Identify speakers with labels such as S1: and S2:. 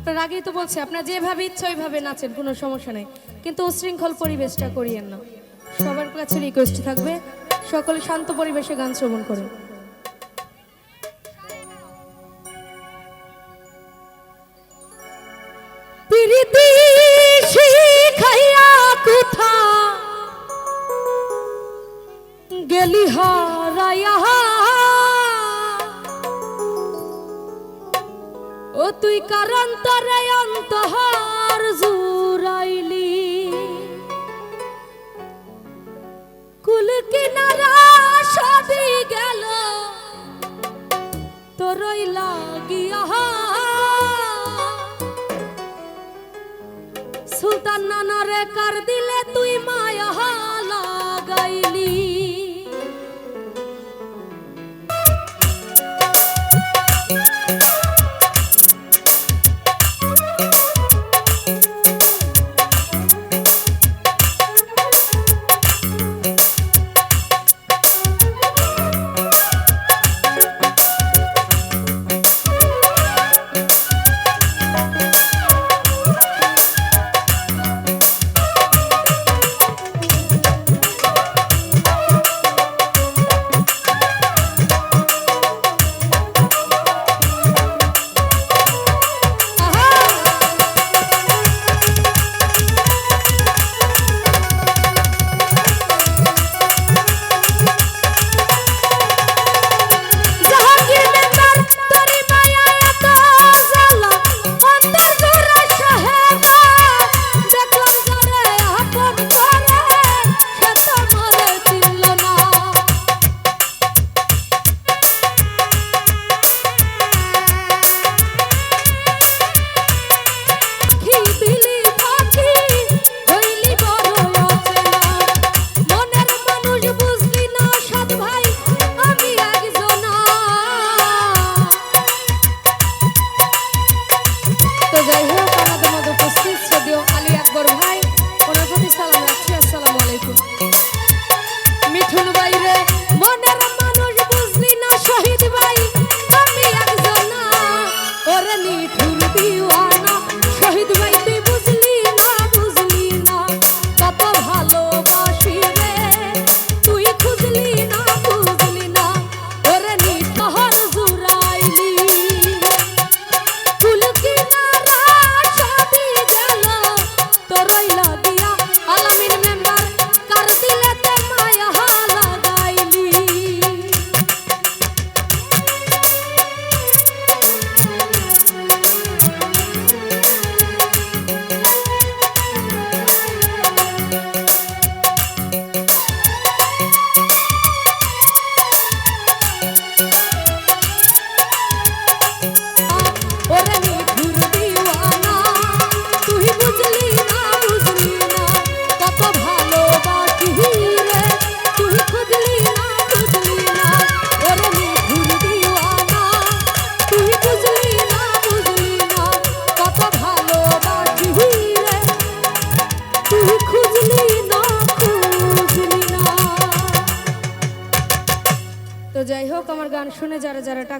S1: আপনার আগেই তো বলছে, আপনার যেভাবে ইচ্ছা ওইভাবে নাচেন, কোনো সমস্যা নেই। কিন্তু উশৃঙ্খল পরিবেশটা করিয়েন না। সবার কাছে রিকোয়েস্ট থাকবে, সকলে শান্ত পরিবেশে গান শ্রবণ করুন। গেলি হারায়া তুই কারান্তরে অন্তহার জুরাইলি কুল কিনারা সবই গেল, তোরই লাগিয়া। সুলতান নানারে কার দিলে তুই মায়া লাগাইলি? That's. যাই হোক আমার গান শুনে যারা যারা টাকা